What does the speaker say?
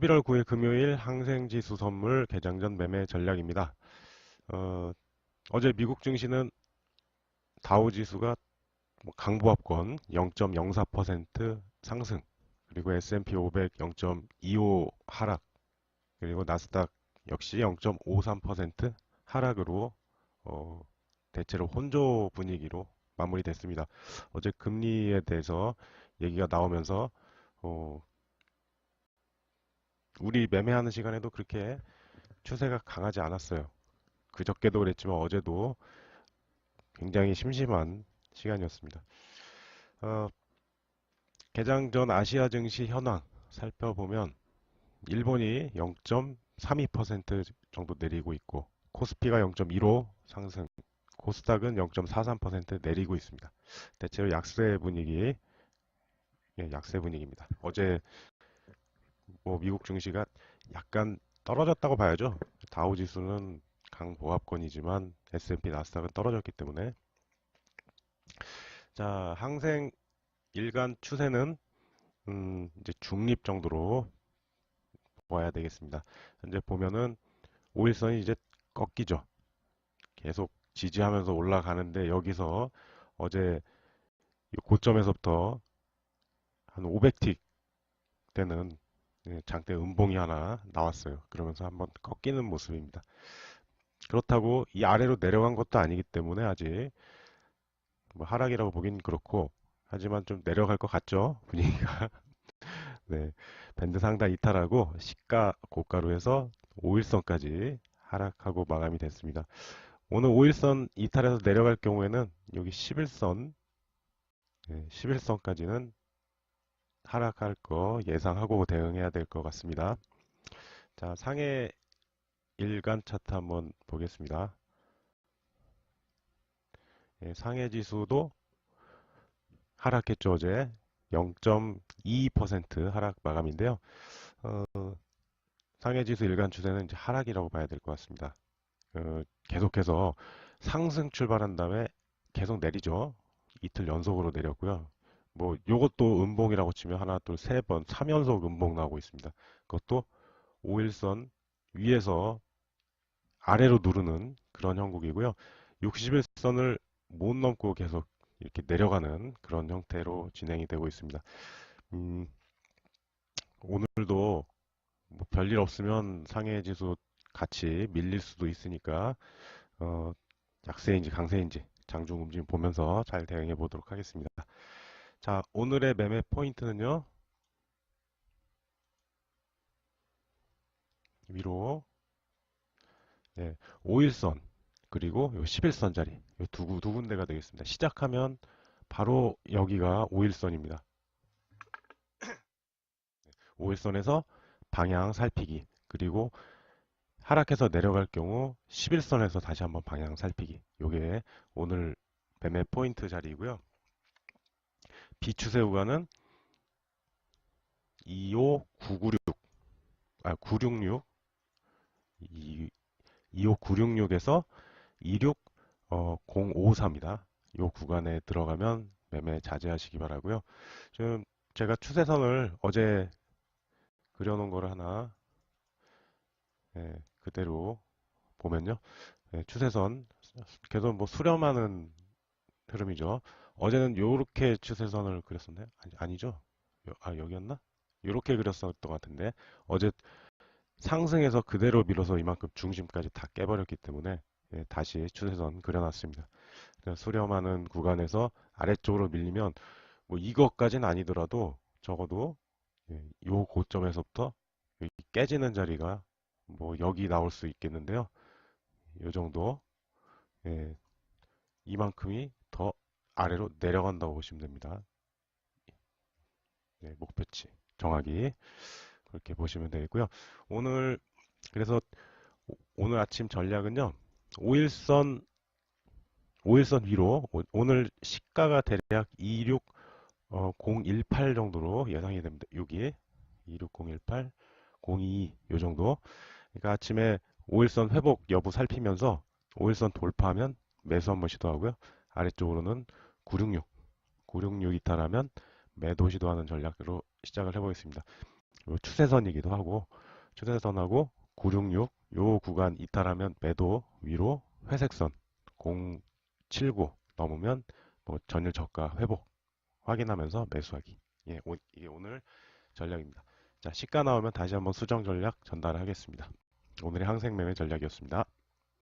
11월 9일 금요일 항생지수 선물 개장 전 매매 전략입니다. 어, 어제 미국 증시는 다우 지수가 뭐 강보합권 0.04% 상승, 그리고 S&P 500 0.25 하락, 그리고 나스닥 역시 0.53% 하락으로 어, 대체로 혼조 분위기로 마무리됐습니다. 어제 금리에 대해서 얘기가 나오면서 어, 우리 매매하는 시간에도 그렇게 추세가 강하지 않았어요. 그저께도 그랬지만 어제도 굉장히 심심한 시간이었습니다. 어, 개장 전 아시아 증시 현황 살펴보면 일본이 0.32% 정도 내리고 있고 코스피가 0.15 상승, 코스닥은 0.43% 내리고 있습니다. 대체로 약세 분위기, 예, 약세 분위기입니다. 어제 뭐 미국 증시가 약간 떨어졌다고 봐야죠. 다우 지수는 강보합권이지만 S&P 나스닥은 떨어졌기 때문에 자 항생 일간 추세는 음, 이제 중립 정도로 봐야 되겠습니다. 현재 보면은 5일선이 이제 꺾이죠. 계속 지지하면서 올라가는데 여기서 어제 이 고점에서부터 한 500틱 되는 예, 장대 음봉이 하나 나왔어요. 그러면서 한번 꺾이는 모습입니다. 그렇다고 이 아래로 내려간 것도 아니기 때문에 아직 뭐 하락이라고 보긴 그렇고 하지만 좀 내려갈 것 같죠 분위기가 네 밴드 상단 이탈하고 시가 고가로 해서 5일선까지 하락하고 마감이 됐습니다. 오늘 5일선 이탈해서 내려갈 경우에는 여기 11선 네, 11선까지는 하락할 거 예상하고 대응해야 될 것 같습니다. 자, 상해 일간 차트 한번 보겠습니다. 예, 상해 지수도 하락했죠, 어제. 0.22% 하락 마감인데요. 어, 상해 지수 일간 추세는 이제 하락이라고 봐야 될 것 같습니다. 어, 계속해서 상승 출발한 다음에 계속 내리죠. 이틀 연속으로 내렸고요. 뭐 요것도 음봉이라고 치면 하나, 둘, 세 번, 3연속 음봉 나오고 있습니다. 그것도 5일선 위에서 아래로 누르는 그런 형국이고요. 61선을 못 넘고 계속 이렇게 내려가는 그런 형태로 진행이 되고 있습니다. 음, 오늘도 뭐 별일 없으면 상해 지수 같이 밀릴 수도 있으니까 어, 약세인지 강세인지 장중 움직임 보면서 잘 대응해 보도록 하겠습니다. 자, 오늘의 매매 포인트는요. 위로 네, 5일선 그리고 요 11선 자리 두, 두 군데가 되겠습니다. 시작하면 바로 여기가 5일선입니다. 5일선에서 방향 살피기 그리고 하락해서 내려갈 경우 11선에서 다시 한번 방향 살피기 요게 오늘 매매 포인트 자리이고요. 비추세 구간은 25996, 아, 966, 25966에서 26053입니다. 이 구간에 들어가면 매매 자제하시기 바라고요. 지금 제가 추세선을 어제 그려놓은 거를 하나 예, 그대로 보면요. 예, 추세선 계속 뭐 수렴하는 흐름이죠. 어제는 요렇게 추세선을 그렸었나요? 아니, 아니 죠? 아, 여기였나? 요렇게 그렸었던 것 같은데 어제 상승해서 그대로 밀어서 이만큼 중심까지 다 깨버렸기 때문에 예, 다시 추세선 그려놨습니다. 수렴하는 구간에서 아래쪽으로 밀리면 뭐 이것까지는 아니더라도 적어도 예, 요 고점에서부터 깨지는 자리가 뭐 여기 나올 수 있겠는데요. 요 정도 예, 이만큼이 더 아래로 내려간다고 보시면 됩니다. 네, 목표치 정확히 그렇게 보시면 되겠고요. 오늘 그래서 오늘 아침 전략은요. 5일선 5일선 위로 오 늘 시가가 대략 26018 정도로 예상이 됩니다. 여기 26018 02 요 정도. 그러니까 아침에 5일선 회복 여부 살피면서 5일선 돌파하면 매수 한번 시도하고요. 아래쪽으로는 966, 966 이탈하면 매도 시도하는 전략으로 시작을 해보겠습니다. 요 추세선이기도 하고 추세선하고 966 요 구간 이탈하면 매도 위로 회색선 079 넘으면 뭐 전일 저가 회복 확인하면서 매수하기. 예, 오, 이게 오늘 전략입니다. 자, 시가 나오면 다시 한번 수정 전략 전달하겠습니다. 오늘의 항생 매매 전략이었습니다.